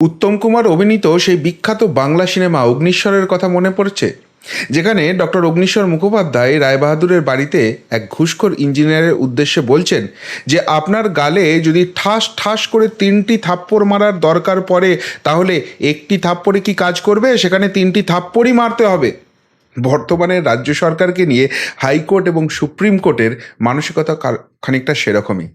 উত্তম কুমার অভিনীত সেই বিখ্যাত বাংলা সিনেমা অগ্নিশ্বরের কথা মনে পড়ছে, যেখানে ডক্টর অগ্নিশ্বর মুখোপাধ্যায় রায়বাহাদুরের বাড়িতে এক ঘুষখোর ইঞ্জিনিয়ারের উদ্দেশ্যে বলছেন যে, আপনার গালে যদি ঠাস ঠাস করে তিনটি থাপ্পড় মারার দরকার পড়ে, তাহলে একটি থাপ্পড়ে কি কাজ করবে? সেখানে তিনটি থাপ্পড়ই মারতে হবে। বর্তমানে রাজ্য সরকারকে নিয়ে হাইকোর্ট এবং সুপ্রিম কোর্টের মানসিকতা খানিকটা সেরকমই।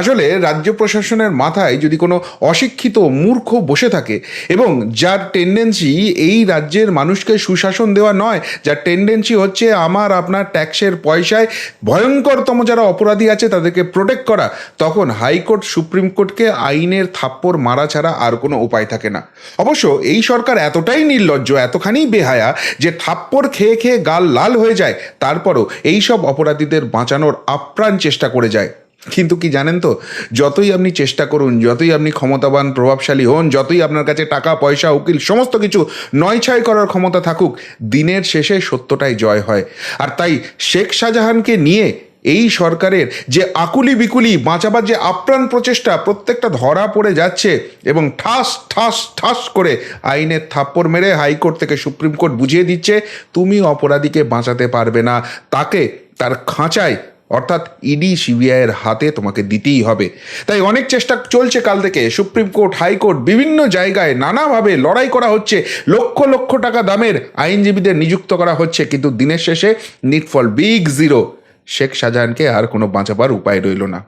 আসলে রাজ্য প্রশাসনের মাথায় যদি কোনো অশিক্ষিত মূর্খ বসে থাকে এবং যার টেন্ডেন্সি এই রাজ্যের মানুষকে সুশাসন দেওয়া নয়, যার টেন্ডেন্সি হচ্ছে আমার, আপনার ট্যাক্সের পয়সায় ভয়ঙ্করতম যারা অপরাধী আছে তাদেরকে প্রোটেক্ট করা, তখন হাইকোর্ট সুপ্রিম কোর্টকে আইনের থাপ্পড় মারা ছাড়া আর কোনো উপায় থাকে না। অবশ্য এই সরকার এতটাই নির্লজ্জ, এতখানি বেহায়া যে থাপ্পড় খেয়ে খেয়ে গাল লাল হয়ে যায়, তারপরও এই সব অপরাধীদের বাঁচানোর আপ্রাণ চেষ্টা করে যায়। কিন্তু কি জানেন তো, যতই আপনি চেষ্টা করুন, যতই আপনি ক্ষমতাবান, প্রভাবশালী হন, যতই আপনার কাছে টাকা, পয়সা, উকিল, সমস্ত কিছু নয় ছয় করার ক্ষমতা থাকুক, দিনের শেষে সত্যটাই জয় হয়। আর তাই শেখ শাহজাহানকে নিয়ে এই সরকারের যে আকুলি বিকুলি বাঁচাবার যে আপ্রাণ প্রচেষ্টা, প্রত্যেকটা ধরা পড়ে যাচ্ছে এবং ঠাস ঠাস ঠাস করে আইনের থাপ্পড় মেরে হাইকোর্ট থেকে সুপ্রিম কোর্ট বুঝিয়ে দিচ্ছে, তুমি অপরাধীকে বাঁচাতে পারবে না। তাকে তার খাঁচায় অর্থাৎ ইডি সিবিআইয়ের হাতে তোমাকে দিতেই হবে। তাই অনেক চেষ্টা চলছে কাল থেকে। সুপ্রিম কোর্ট, হাইকোর্ট, বিভিন্ন জায়গায় নানাভাবে লড়াই করা হচ্ছে। লক্ষ লক্ষ টাকা দামের আইনজীবীদের নিযুক্ত করা হচ্ছে। কিন্তু দিনের শেষে নিটফল বিগ জিরো। শেখ শাহজাহানকে আর কোনো বাঁচাবার উপায় রইল না।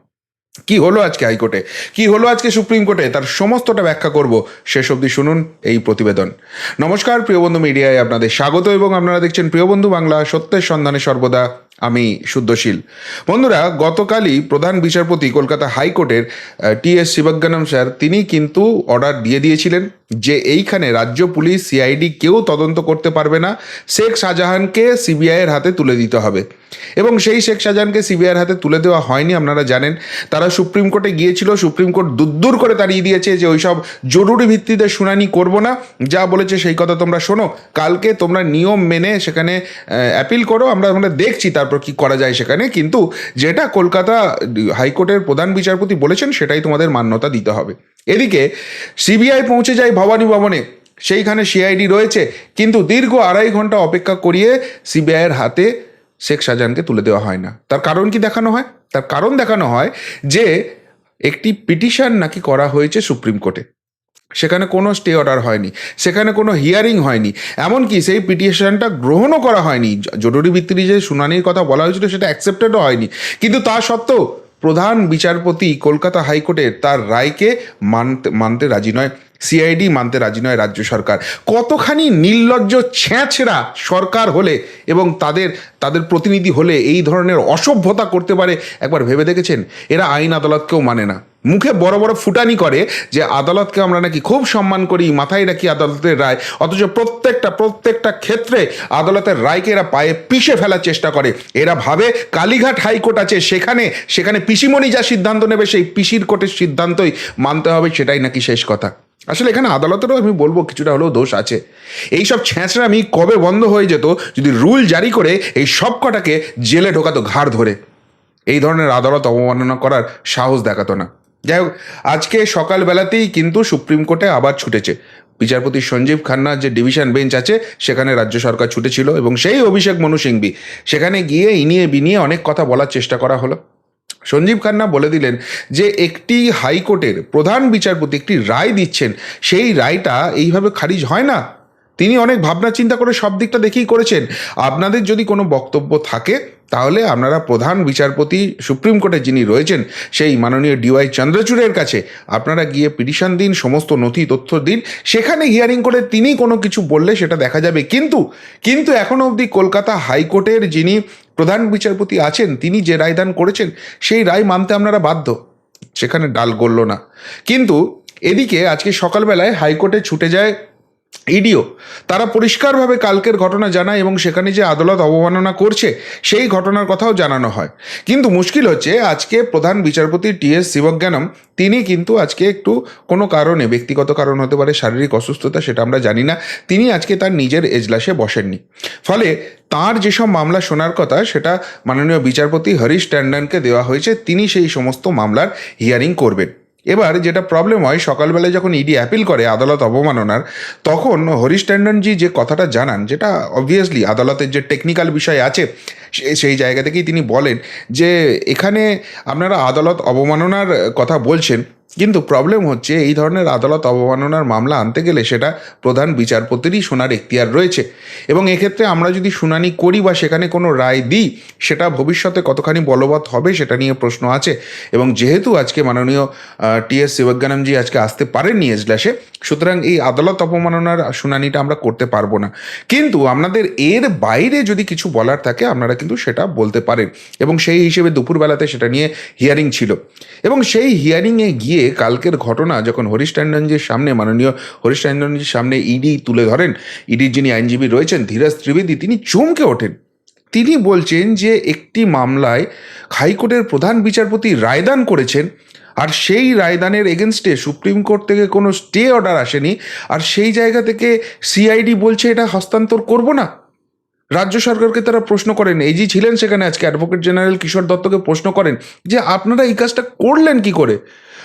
কি হলো আজকে হাইকোর্টে? কি হলো আজকে সুপ্রিম কোর্টে? তার সমস্তটা ব্যাখ্যা করব। শেষ অবধি শুনুন এই প্রতিবেদন। নমস্কার প্রিয়বন্ধু মিডিয়ায় আপনাদের স্বাগত এবং আপনারা দেখছেন প্রিয়বন্ধু বাংলা সত্যের সন্ধানে সর্বদা। আমি শুদ্ধশীল। বন্ধুরা, গতকালই প্রধান বিচারপতি কলকাতা হাইকোর্টের টি এস শিবজ্ঞানম স্যার, তিনি কিন্তু অর্ডার দিয়ে দিয়েছিলেন যে এইখানে রাজ্য পুলিশ সিআইডি কেউ তদন্ত করতে পারবে না। শেখ শাহজাহানকে সিবিআইয়ের হাতে তুলে দিতে হবে। এবং সেই শেখ শাহজাহানকে সিবিআইয়ের হাতে তুলে দেওয়া হয়নি, আপনারা জানেন। তারা সুপ্রিম কোর্টে গিয়েছিল, সুপ্রিম কোর্ট দুদ্দূর করে তাড়িয়ে দিয়েছে যে ওইসব জরুরি ভিত্তিতে শুনানি করব না। যা বলেছে সেই কথা তোমরা শোনো। কালকে তোমরা নিয়ম মেনে সেখানে অ্যাপিল করো, আমরা আমরা দেখছি তারপর কি করা যায় সেখানে? কিন্তু যেটা কলকাতা হাইকোর্টের প্রধান বিচারপতি বলেছেন, সেটাই তোমাদের মান্যতা দিতে হবে। এদিকে সিবিআই পৌঁছে যায় ভবানী ভবনে। সেইখানে সিআইডি রয়েছে, কিন্তু দীর্ঘ আড়াই ঘণ্টা অপেক্ষা করিয়ে সিবিআইয়ের হাতে শেখ শাহজাহানকে তুলে দেওয়া হয় না। তার কারণ কি দেখানো হয়? তার কারণ দেখানো হয় যে, একটি পিটিশন নাকি করা হয়েছে সুপ্রিম কোর্টে। সেখানে কোনো স্টে অর্ডার হয়নি, সেখানে কোনো হিয়ারিং হয়নি, এমনকি সেই পিটিশনটা গ্রহণও করা হয়নি। জরুরি ভিত্তিতে যে শুনানির কথা বলা হয়েছিল সেটা অ্যাকসেপ্টেডও হয়নি। কিন্তু তা সত্ত্বেও প্রধান বিচারপতি কলকাতা হাইকোর্টের তার রায়কে মানতে মানতে রাজি নয় সিআইডি মানতে রাজি নয় রাজ্য সরকার। কতখানি নির্লজ্জ ছ্যাঁচড়া সরকার হলে এবং তাদের তাদের প্রতিনিধি হলে এই ধরনের অসভ্যতা করতে পারে, একবার ভেবে দেখেছেন? এরা আইন আদালতকেও মানে না। মুখে বড় বড় ফুটানি করে যে আদালতকে আমরা নাকি খুব সম্মান করি, মাথায় রাখি আদালতের রায়, অথচ প্রত্যেকটা প্রত্যেকটা ক্ষেত্রে আদালতের রায়কে এরা পায়ে পিষে ফেলার চেষ্টা করে। এরা ভাবে কালীঘাট হাইকোর্ট আছে, সেখানে সেখানে পিসিমণি যা সিদ্ধান্ত নেবে, সেই পিসির কোর্টের সিদ্ধান্তই মানতে হবে, সেটাই নাকি শেষ কথা। আসলে এখানে আদালতেরও আমি বলব, কিছুটা হলেও দোষ আছে। এই এইসব ছ্যাঁচড়ামি কবে বন্ধ হয়ে যেত, যদি রুল জারি করে এই সব কটাকে জেলে ঢোকাতো ঘাড় ধরে। এই ধরনের আদালত অবমাননা করার সাহস দেখাতো না। যাই হোক, আজকে সকালবেলাতেই কিন্তু সুপ্রিম কোর্টে আবার ছুটেছে। বিচারপতি সঞ্জীব খান্নার যে ডিভিশন বেঞ্চ আছে, সেখানে রাজ্য সরকার ছুটেছিল এবং সেই অভিষেক মনু সিংবি সেখানে গিয়ে ইনিয়ে বিনিয়ে অনেক কথা বলার চেষ্টা করা হলো। সঞ্জীব খান্না বলে দিলেন যে, একটি হাইকোর্টের প্রধান বিচারপতি একটি রায় দিচ্ছেন, সেই রায়টা এইভাবে খারিজ হয় না। তিনি অনেক ভাবনা চিন্তা করে সব দিকটা দেখেই করেছেন। আপনাদের যদি কোনো বক্তব্য থাকে তাহলে আপনারা প্রধান বিচারপতি, সুপ্রিম কোর্টে যিনি রয়েছেন, সেই মাননীয় ডিওয়াই চন্দ্রচূড়ের কাছে আপনারা গিয়ে পিটিশন দিন, সমস্ত নথি তথ্য দিন। সেখানে হিয়ারিং করে তিনি কোনো কিছু বললে সেটা দেখা যাবে। কিন্তু কিন্তু এখনও অবধি কলকাতা হাইকোর্টের যিনি প্রধান বিচারপতি আছেন, তিনি যে রায়দান করেছেন, সেই রায় মানতে আপনারা বাধ্য। সেখানে ডাল গড়ল না। কিন্তু, এদিকে আজকে সকালবেলায় হাইকোর্টে ছুটে যায় ইডিও, তারা পরিষ্কারভাবে কালকের ঘটনা জানায় এবং সেখানে যে আদালত অবমাননা করছে, সেই ঘটনার কথাও জানানো হয়। কিন্তু মুশকিল হচ্ছে, আজকে প্রধান বিচারপতি টি এস শিবজ্ঞানম, তিনি কিন্তু আজকে একটু কোনো কারণে, ব্যক্তিগত কারণ হতে পারে, শারীরিক অসুস্থতা, সেটা আমরা জানি না, তিনি আজকে তার নিজের এজলাসে বসেননি। ফলে তার যেসব মামলা শোনার কথা, সেটা মাননীয় বিচারপতি হরিশ ট্যান্ডনকে দেওয়া হয়েছে, তিনি সেই সমস্ত মামলার হিয়ারিং করবেন। এবার যেটা প্রবলেম হয়, সকালবেলায় যখন ইডি অ্যাপিল করে আদালত অবমাননার, তখন হরিশ ট্যান্ডনজি যে কথাটা জানান, যেটা অবভিয়াসলি আদালতের যে টেকনিক্যাল বিষয় আছে সেই জায়গা থেকেই তিনি বলেন যে, এখানে আপনারা আদালত অবমাননার কথা বলছেন কিন্তু প্রবলেম হচ্ছে এই ধরনের আদালত অবমাননার মামলা আনতে গেলে সেটা প্রধান বিচারপতিরই শোনার এখতিয়ার রয়েছে। এবং এক্ষেত্রে আমরা যদি শুনানি করি বা সেখানে কোনো রায় দিই, সেটা ভবিষ্যতে কতখানি বলবৎ হবে সেটা নিয়ে প্রশ্ন আছে। এবং যেহেতু আজকে মাননীয় টি এস শিবজ্ঞানমজি আজকে আসতে পারেননি এজলাসে, সুতরাং এই আদালত অপমাননার শুনানিটা আমরা করতে পারব না। কিন্তু আপনাদের এর বাইরে যদি কিছু বলার থাকে, আপনারা কিন্তু সেটা বলতে পারেন। এবং সেই হিসেবে দুপুরবেলাতে সেটা নিয়ে হিয়ারিং ছিল। এবং সেই হিয়ারিংয়ে গিয়ে কালকের ঘটনা যখন হরিশ ট্যান্ডনজির সামনে, মাননীয় হরিশ ট্যান্ডনজির সামনে ইডি তুলে ধরেন ইডির যিনি আইনজীবী রয়েছেন, ধীরাজ ত্রিবেদী, তিনি চমকে ওঠেন। তিনি বলছেন যে একটি মামলায় হাইকোর্টের প্রধান বিচারপতি রায়দান করেছেন, আর সেই রায়দানের এগেনস্টে সুপ্রিম কোর্ট থেকে কোনো স্টে অর্ডার আসেনি, আর সেই জায়গা থেকে সিআইডি বলছে এটা হস্তান্তর করব না। রাজ্য সরকারকে তারা প্রশ্ন করেন এজি ছিলেন সেখানে আজকে অ্যাডভোকেট জেনারেল কিশোর দত্তকে প্রশ্ন করেন যে আপনারা এই কাজটা করলেন কি করে?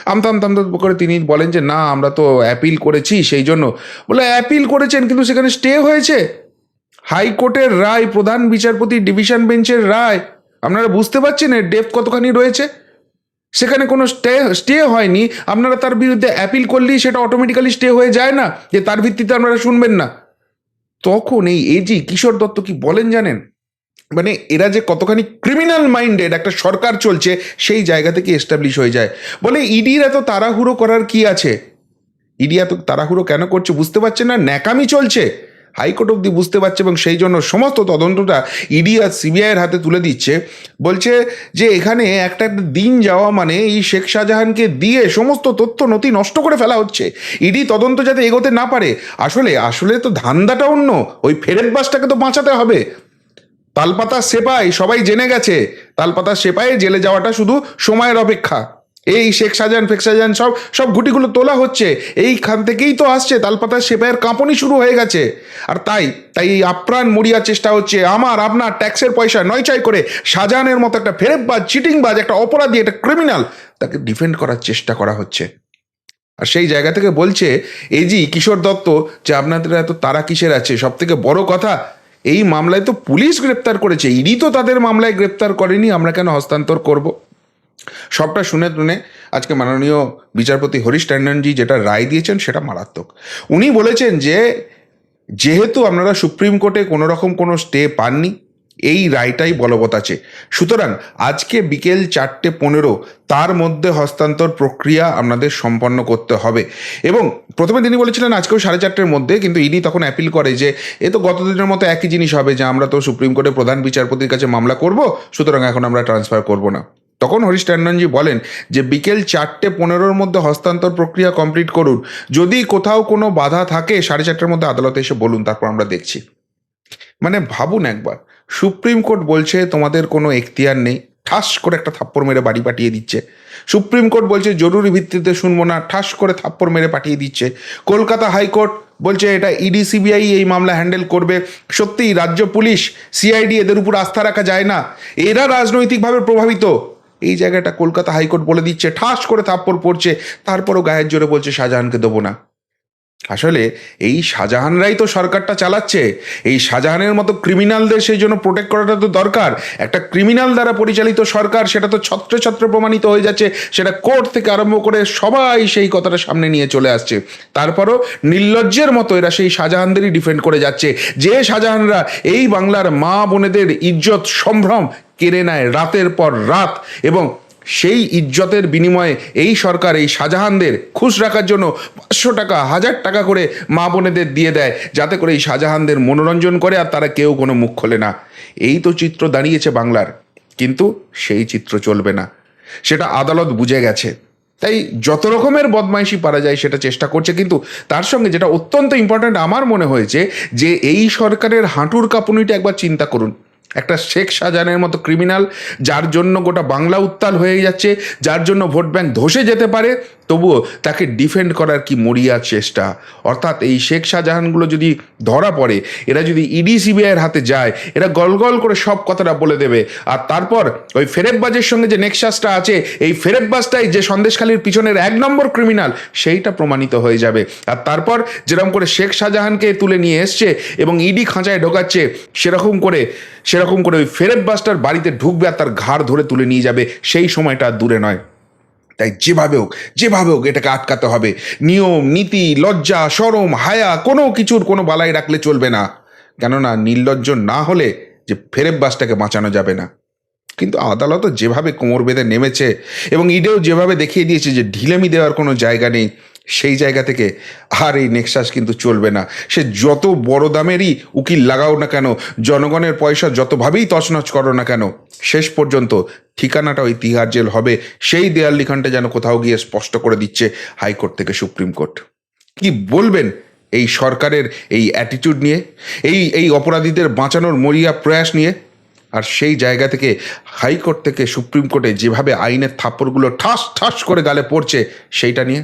আমতা আমতা আমতা করে তিনি বলেন যে, না, আমরা তো অ্যাপিল করেছি সেই জন্য। বলে অ্যাপিল করেছেন কিন্তু সেখানে স্টে হয়েছে। হাইকোর্টের রায়, প্রধান বিচারপতি ডিভিশন বেঞ্চের রায়। আপনারা বুঝতে পারছেন এর ডেপ কতখানি রয়েছে? সেখানে কোনো স্টে স্টে হয়নি। আপনারা তার বিরুদ্ধে অ্যাপিল করলেই সেটা অটোমেটিক্যালি স্টে হয়ে যায় না। যে তার ভিত্তিতে আপনারা শুনবেন না। তখন এই এজি কিশোর দত্ত কি বলেন জানেন? মানে এরা যে কতখানি ক্রিমিনাল মাইন্ডেড একটা সরকার চলছে, সেই জায়গা থেকে এস্টাবলিশ হয়ে যায়। বলে ইডির এত তাড়াহুড়ো করার কি আছে? ইডি এত তাড়াহুড়ো কেন করছে বুঝতে পারছে না? ন্যাকামি চলছে। হাইকোর্ট অব্দি বুঝতে পারছে এবং সেই জন্য সমস্ত তদন্তটা ইডি আর সিবিআইয়ের হাতে তুলে দিচ্ছে। বলছে যে এখানে একটা দিন যাওয়া মানে এই শেখ শাহজাহানকে দিয়ে সমস্ত তথ্য নথি নষ্ট করে ফেলা হচ্ছে। ইডি তদন্ত যাতে এগোতে না পারে। আসলে আসলে তো ধান্দাটা অন্য। ওই ফেরেত বাসটাকে তো বাঁচাতে হবে। তালপাতা সেপাই সবাই জেনে গেছে। তালপাতা সেপাই জেলে যাওয়াটা শুধু সময়ের অপেক্ষা। এই শেখ শাহজাহান, ফেক শাহজাহান সব সব গুটিগুলো তোলা হচ্ছে। এইখান থেকেই তো আসছে তালপাতা সেপাইয়ের কাঁপনি শুরু হয়ে গেছে। আর তাই তাই এই আপ্রাণ মরিয়ার চেষ্টা হচ্ছে, আমার, আপনার ট্যাক্সের পয়সা নয়ছয় করে শাহজাহানের মতো একটা ফেরেববাজ, চিটিংবাজ, একটা অপরাধী, একটা ক্রিমিনাল তাকে ডিফেন্ড করার চেষ্টা করা হচ্ছে। আর সেই জায়গা থেকে বলছে, এই এজি কিশোর দত্ত, যে আপনাদের এত তারা কিসের আছে সব থেকে বড় কথা, এই মামলায় তো পুলিশ গ্রেপ্তার করেছে, ইডি তো তাদের মামলায় গ্রেপ্তার করেনি, আমরা কেন হস্তান্তর করব? সবটা শুনে শুনে আজকে মাননীয় বিচারপতি হরিশ ট্যান্ডনজি যেটা রায় দিয়েছেন সেটা মারাত্মক। উনি বলেছেন যে যেহেতু আপনারা সুপ্রিম কোর্টে কোনো রকম কোনো স্টে পাননি, এই রায়টাই বলবৎ আছে। সুতরাং আজকে বিকেল চারটে পনেরো তার মধ্যে হস্তান্তর প্রক্রিয়া আপনাদের সম্পন্ন করতে হবে। এবং প্রথমে তিনি বলেছিলেন আজকেও সাড়ে চারটের মধ্যে, কিন্তু ইডি তখন অ্যাপিল করে যে এ তো গত দিনের মতো একই জিনিস হবে যে আমরা তো সুপ্রিম কোর্টে প্রধান বিচারপতির কাছে মামলা করব, সুতরাং এখন আমরা ট্রান্সফার করব না। তখন হরিশ ট্যান্ডনজি বলেন যে বিকেল চারটে পনেরোর মধ্যে হস্তান্তর প্রক্রিয়া কমপ্লিট করুন। যদি কোথাও কোনো বাধা থাকে, সাড়ে চারটের মধ্যে আদালতে এসে বলুন, তারপর আমরা দেখছি। মানে ভাবুন একবার, সুপ্রিম কোর্ট বলছে তোমাদের কোনো এখতিয়ার নেই, ঠাস করে একটা থাপ্পড় মেরে বাড়ি পাঠিয়ে দিচ্ছে। সুপ্রিম কোর্ট বলছে জরুরি ভিত্তিতে শুনব না, ঠাস করে থাপ্পড় মেরে পাঠিয়ে দিচ্ছে। কলকাতা হাইকোর্ট বলছে এটা ইডি, সিবিআই এই মামলা হ্যান্ডেল করবে। সত্যিই রাজ্য পুলিশ, সিআইডি এদের উপর আস্থা রাখা যায় না। এরা রাজনৈতিকভাবে প্রভাবিত। এই জায়গাটা কলকাতা হাইকোর্ট বলে দিচ্ছে, ঠাস করে থাপ্পড় পড়ছে, তারপরও গায়ের জোরে বলছে, শাহজাহানকে দেবো না। আসলে এই শাহজাহানরাই তো সরকারটা চালাচ্ছে। এই শাহজাহানের মতো ক্রিমিনালদের সেই জন্য প্রোটেক্ট করাটা তো দরকার। একটা ক্রিমিনাল দ্বারা পরিচালিত সরকার, সেটা তো ছত্রে ছত্রে প্রমাণিত হয়ে যাচ্ছে, সেটা কোর্ট থেকে আরম্ভ করে সবাই সেই কথাটা সামনে নিয়ে চলে আসছে। তারপরও নির্লজ্জের মতো এরা সেই শাহজাহানদেরই ডিফেন্ড করে যাচ্ছে। যে শাহজাহানরা এই বাংলার মা বোনেদের ইজ্জত, সম্ভ্রম কেড়ে নেয় রাতের পর রাত এবং সেই ইজ্জতের বিনিময়ে এই সরকার এই শাহজাহানদের খুশ রাখার জন্য পাঁচশো টাকা, হাজার টাকা করে মা বোনেদের দিয়ে দেয় যাতে করে এই শাহজাহানদের মনোরঞ্জন করে আর তারা কেউ কোনো মুখ খোলে না। এই তো চিত্র দাঁড়িয়েছে বাংলার, কিন্তু সেই চিত্র চলবে না। সেটা আদালত বুঝে গেছে। তাই যত রকমের বদমাইশি পারা যায় সেটা চেষ্টা করছে, কিন্তু তার সঙ্গে যেটা অত্যন্ত ইম্পর্ট্যান্ট আমার মনে হয়েছে যে এই সরকারের হাঁটুর কাঁপুনিটা একবার চিন্তা করুন। একটা শেখ শাহজাহানের মতো ক্রিমিনাল যার জন্য গোটা বাংলা উত্তাল হয়ে যাচ্ছে, যার জন্য ভোট ব্যাংক ধসে যেতে পারে, তবুও তাকে ডিফেন্ড করার কি মরিয়া চেষ্টা? অর্থাৎ এই শেখ শাহজাহানগুলো যদি ধরা পড়ে, এরা যদি ইডি সিবিআইয়ের হাতে যায়, এরা গল গল করে সব কথাটা বলে দেবে। আর তারপর ওই ফেরেববাজের সঙ্গে যে নেক্সাসটা আছে, এই ফেরেববাজটাই যে সন্দেশখালীর পিছনের এক নম্বর ক্রিমিনাল সেইটা প্রমাণিত হয়ে যাবে। আর তারপর যেরকম করে শেখ শাহজাহানকে তুলে নিয়ে এসছে এবং ইডি খাঁচায় ঢোকাচ্ছে, সেরকম করে সেরকম করে ওই ফেরেববাজটার বাড়িতে ঢুকবে আর তার ঘাড় ধরে তুলে নিয়ে যাবে, সেই সময়টা দূরে নয়। তাই যেভাবে হোক যেভাবে হোক এটাকে আটকাতে হবে। নিয়ম, নীতি, লজ্জা, সরম, হায়া, কোনো কিছুর কোনো বালাই রাখলে চলবে না। কেননা নির্লজ্জ না হলে যে ফেরেব বাসটাকে বাঁচানো যাবে না। কিন্তু আদালতও যেভাবে কোমর বেঁধে নেমেছে এবং ইডেও যেভাবে দেখিয়ে দিয়েছে যে ঢিলেমি দেওয়ার কোনো জায়গা নেই সেই জায়গা থেকে, আর এই নেক্সাস কিন্তু চলবে না। সে যত বড় দামেরই উকিল লাগাও না কেন, জনগণের পয়সা যতভাবেই তছনছ করো না কেন, শেষ পর্যন্ত ঠিকানাটা ওই তিহার জেল হবে। সেই দেয়াল লিখানটা যেন কোথাও গিয়ে স্পষ্ট করে দিচ্ছে হাইকোর্ট থেকে সুপ্রিম কোর্ট। কি বলবেন এই সরকারের এই অ্যাটিটিউড নিয়ে? এই এই অপরাধীদের বাঁচানোর মরিয়া প্রয়াস নিয়ে? আর সেই জায়গা থেকে হাইকোর্ট থেকে সুপ্রিম কোর্টে যেভাবে আইনের থাপ্পড়গুলো ঠাস ঠাস করে গালে পড়ছে, সেইটা নিয়ে?